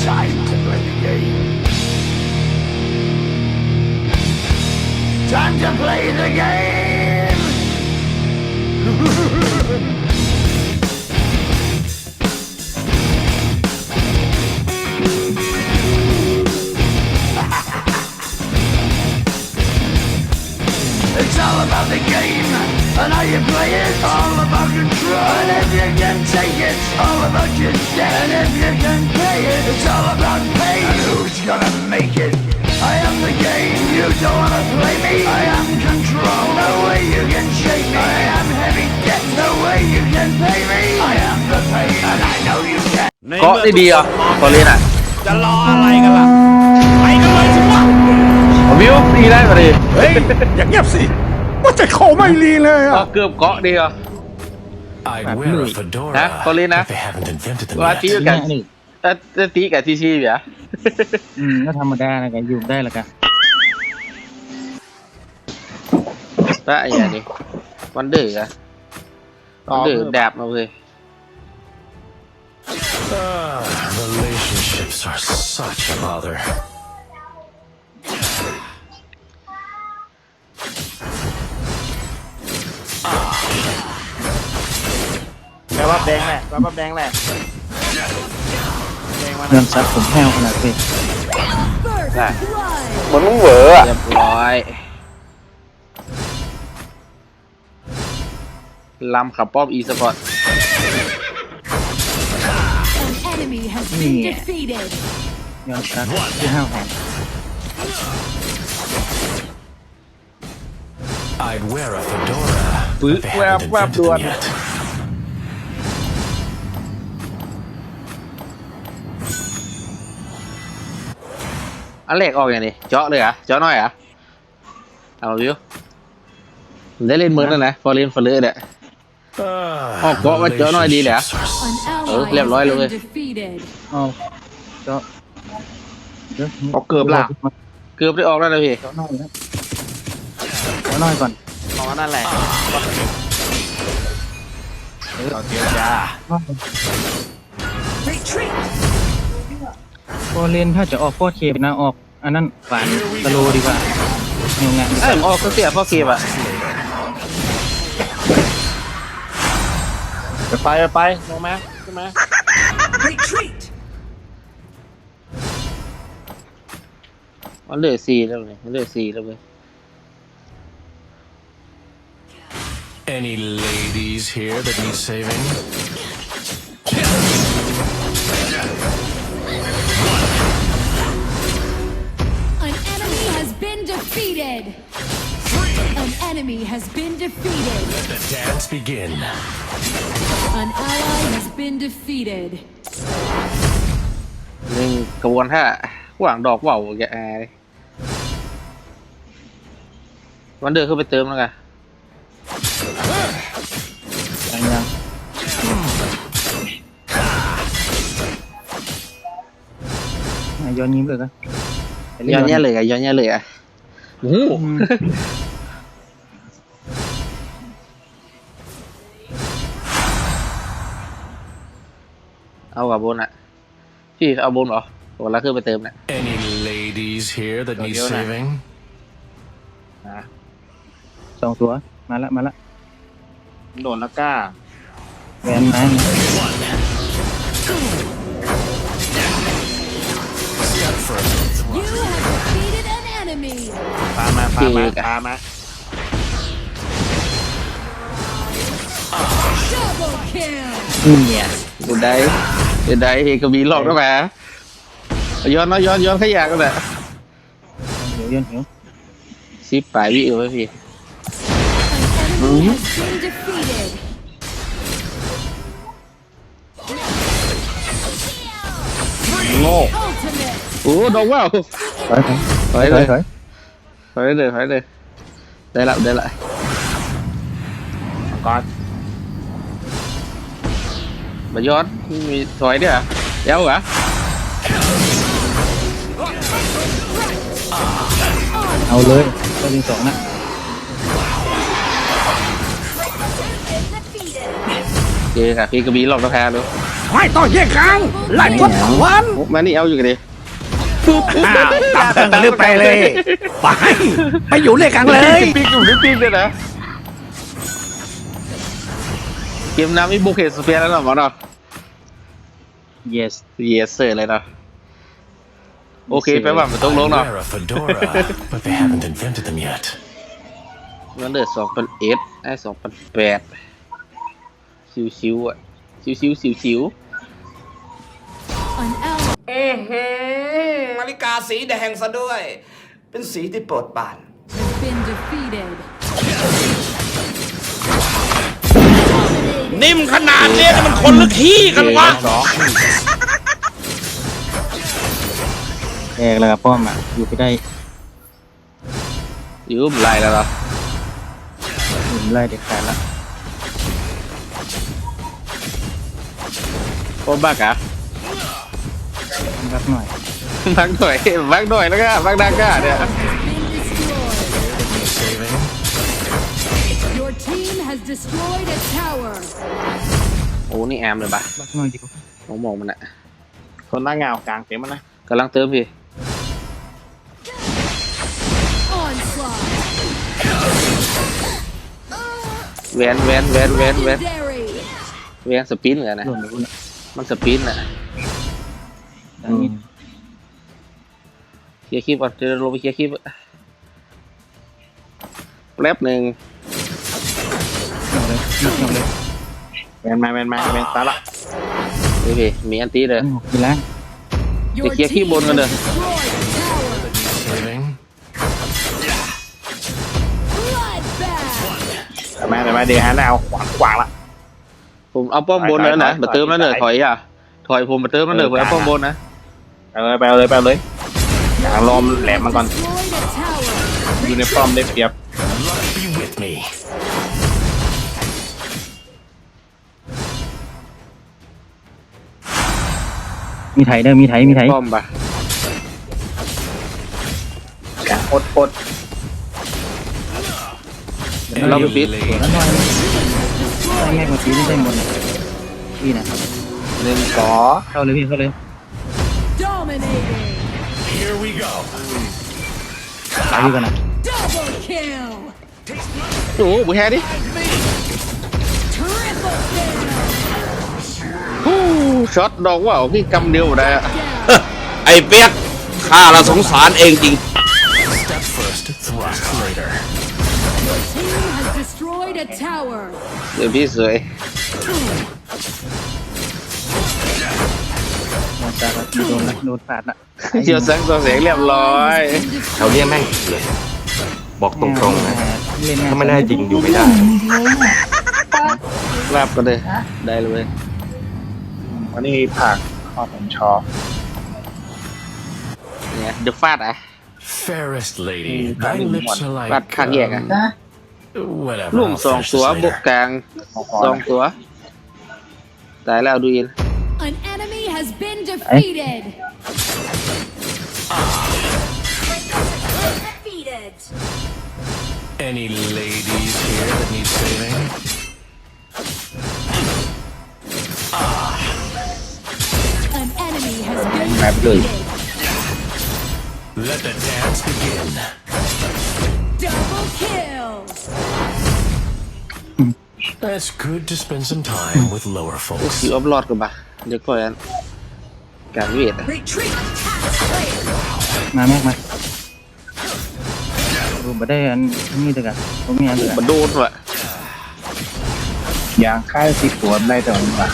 Time to play the game. Time to play the game. It's all about the game. And how you play it All about control. And if you can take it All about your debt. And if you can pay it It's all about pay. And who's gonna make it? I am the game. You don't wanna play me. I am control. No way you can shake me. I am heavy debt. No way you can pay me. I am the pain. And I know you can. Có idea Có liên này วิวดีได้มาดิเฮ้ยอย่างเงียบสิว่าจะเขาไม่รีเลยก็อะเกือบเกาะดีอะ I'd wear a fedora Hả? Có lên á? if they haven't invented them ว่า yet. ตีกับถ้าถ้าตีกับทีซีเบียอืมก็ธรรมดานะกันอยู่ได้ละกันถ้าไอ้เนี่ยนี่วันเดอร์อะวันเดอร์ดาบมาเลย Ah, relationships are such a bother. แปลว่าแดงแหละแปลว่าแดงแหละแดงมาเงินซับผมแห้วขนาดนี้ได้เหมือนมึงเหวออะเรียบร้อยลำขับป้อมอีสปอร์ต An enemy has been Yeah. defeated. เงินซับที่ห้าวแหง I'd wear a fedora Bự if they quẹp, haven't quẹp invented them luôn. yet. อันแรกออกอย่างนี้เจาะเลยเหรอะเจาะน้อยเหรอะเอาวิวได้เล่นเมืองแล้วนะฟอร์เรนฟอร์เรนเนี่ย Ah, Oh, có mà chở nói đi lẹ. relationships are An Ừ, ally liệp lối has luôn been đi. defeated. เอาเจาะเดี๋ยวเอาเกือบละเกือบได้ออกแล้วนะพี่เจาะน้อยนะเจาะน้อยก่อนอ๋อนั่นแหละเอาเจียวจ้า โฟเรนถ้าจะออกโคตรเคนะออก อันนั้นฝานสโลดีกว่าเงางานเอ้ยผมออกก็เสียพ่อเกมอะไปไปไปไปลงมาขึ้นมามันเหลือสี่แล้วเลยมันเหลือสี่แล้วเลย Any ladies here that need saving? Defeated. An enemy has been defeated. The dance begin. An ally has been defeated. หนึ่งกระบวนท่าหว่างดอกว่าวแกแอร์วันเดอร์ขึ้นไปเติมแล้วกันยังยังอะย้อนยิ้มเลยกันไปย้อนแย่เลยอะย้อนแย่เลยอะ โอ้โหอืมเอากับบนอะพี่เอาบนเหรอวันละขึ้นไปเติมเนี่ย Any ladies here that need Yo, yo, nah. saving? สองตัว มาละ มาละ โดนแล้วก้าแหวนไม้ You have defeated an enemy. ปามาปามาปามา Double kill. เนี่ยเดี๋ยวได้เดี๋ยวได้ก็มีหลอกด้วยแหมย้อนเนาะย้อนย้อนขยะก็แหละเดี๋ยวย้อนหิวสิบปลายวิเออไว้พี่ An enemy has been defeated. โง่ Ultimate. โอ้ดอกว่าวถอยถอยถอยถเลอยยถ อยถอยเลยถอยเลย ได้ละได้ละก่อนมาย้อนมีถอยด้วยเหรอเดี๋ยวเหรอเอาเลยตัวที่สองนะเจอกับพี่กระบี่หลอกกระแพดู An ไม่ต้องแยกครั้งไล่ทดวันโอ้มานี่เอาอยู่กันดิ อ้าวตามเติงรีบไปเลย ไป ไปอยู่เลยกันเลย ปิ๊กอยู่ปิ๊กเลยนะเกมน้ำมีบุกเฮสเปียแล้วเหรอหมอเนาะ yes เยสเซอร์เลยเนาะโอเคไปว่ามันต้องลงเนาะ I wear a fedora, but they haven't invented them yet. มันเดือดสองพันเอ็ดไอ้สองพันแปดชิวๆอะ ชิวๆชิว An ally อือหือนาฬิกาสีแดงซะด้วย เป็นสีที่โปรดปราน has been defeated. นิ่มขนาดเนี้ยมันคนละขี้กันวะ แอกแล้วกับป้อมอะ อยู่ไปได้ๆยืมไรแล้วเหรอหนุนไล่เด็ดขาดละโอ้บักอะ รักหน่อยบักหน่อยบักหน่อยแล้วก็บักดังก้าเนี่ย Been destroyed. Saving? Your team has destroyed a tower. โอ้นี่แอมเลยปะรักหน่อยดีกว่ามองมองมันอะคนหน้าเงากลางเต็มมันนะกำลังเติมพี่ Onslaught. แวนแวนแวนแวนแวน Legendary. แวนสปินเหรอนะ หล่นไปพุ่นอะมันสปินอะดังนี้ เคลียร์คลิปก่อนเดี๋ยวลงไปเคลียร์คลิปแป๊บหนึ่งเอาเลยเอาเลยแมนมาแมนมาแมนตาละนี่พี่มีอันตีเลยตั้งหกกี่ล้าน Your Để kia khi team bồn has vào được. destroyed a tower. Saving? Bloodbath. มาแต่มาเดี๋ยวฮันเอาขวางขวางละ ผมเอาป้อมบนแล้วนะถอยถอยมาเติมแล้วเนอะถถออยยอะ ถอยผมมาเติมแล้วเนอะเอผอมเอาป้อมบนนะ ไปเลยไปเลยไปเลยอย่างลมแหลมมันก่อน Destroyed a tower. อยู่ในป้อมได้เปรียบ Luck be with me. มีไถเด้อมีไถมีไถป้อมปะอย่างอดอดเราไปปิดสวนแล้วหน่อยได้แยกมาปีนี่ได้หมดเลยพี่นะหนึ่งขอเข้าเลยพี่เข้าเลย Dominating. Here we go. ตายพี่กันนะ Double kill. โอ้โหบุแฮดิ Triple kill. ฮู้ช็อตดอกว่าวพี่กำเดียวได้อะ Down. ไอ้เปียกข้าเราสงสารเองจริง Step first, thrust later. Team has destroyed a tower. เดี๋ย วพี่สวยหมดจากละโดนละโดนปาดละเชียวแสงสองแสงเรียบร้อย Has been แถวเนี้ยแม่งเลยบอกตรงๆนะเล่นงานถ้าไม่ได้จริงอยู่ไม่ได้ลาบก็เลยได้เลยวันนี้ผักข้อผมชอบเนี่ยเดือะฟาดอะ Fairest lady, thy lips are like. ฟาดข้างแยกอะลุ่มสองตัวบกกลางสองตัวตายแล้วดูยิน has been defeated. Defeated. Any ladies here that need saving? An enemy has been Map good. defeated. Let the dance begin. Double kill. It's good to spend some time with lower โอ้ folks. คิวอัพลอดกันปะเดี๋ยว ก่อนการเวทอะ Retreat. มาแม่งมารูมาได้อันนี้แต่กันผมมีอันเดือมันโดนว่ะยางค่ายสีขวดได้แต่วันละ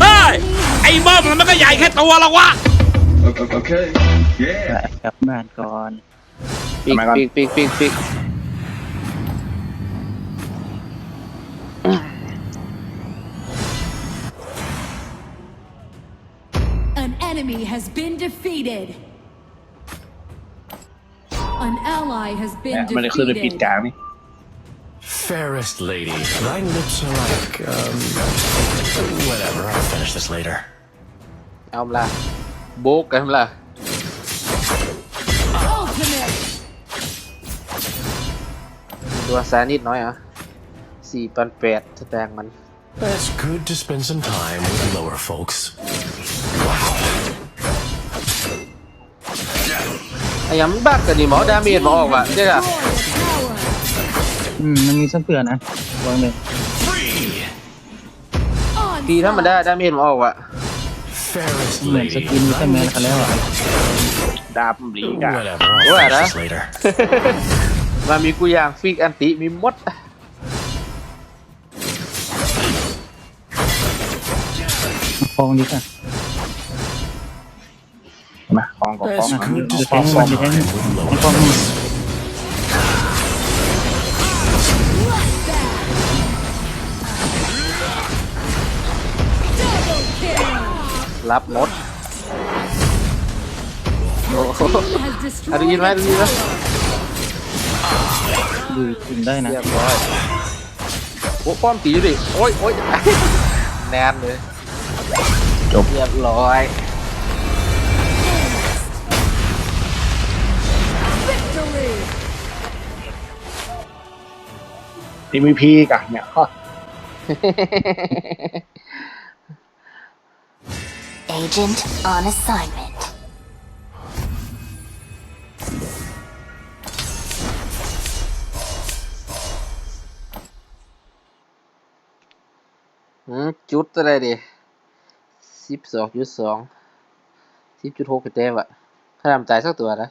เฮ้ยไอ้บ้อมมันก็ใหญ่แค่ตัวละวะกลับบ้านก่อนปีกทำไมก่อน ปีกปีกปีกปีก enemy has been defeated. An ally has เนี่ย been มันจะขึ้นไปปิด defeated. กลางนี่ Fairest lady, thy lips are like. Um, whatever, I'll finish this later. เอาละโบกกันละ Ultimate. ตั ไอ้ยังมันบักกันนี่หมอดาเมจมาออกว่ะเจ๊อะอืมมันมีสักเตือนนะวางเลยทีธรรมดาดาเมจมาออกว่ะ Fairest เหมือนส lady. กินวิตามินกันแล้วอะดาบมันดีกะ Whatever. I'll What, fix huh? this later. มามีกูอย่างฟิกอันติมีหมดคลองดีกว่า มาคลองกับคลอง It's มา good to จะแท spend งมัน some จะแทง time with มัน lower คลอง folks. รับหมดโอ้โห Has อะได้ยินไหมได้ยินไหมดูถึงได้นะเรียบร้อยโอ้ป้อมตีอยู่ดิโอ้ยโอ้ยแนนเลยจบเรียบร้อย ทีมีพีกันเนี่ย Agent on assignment. หืมจุดอะไรดิสิบสองจุดสองสิบจุดหกกระเต็มอะถ้าทำตายสักตัวนะ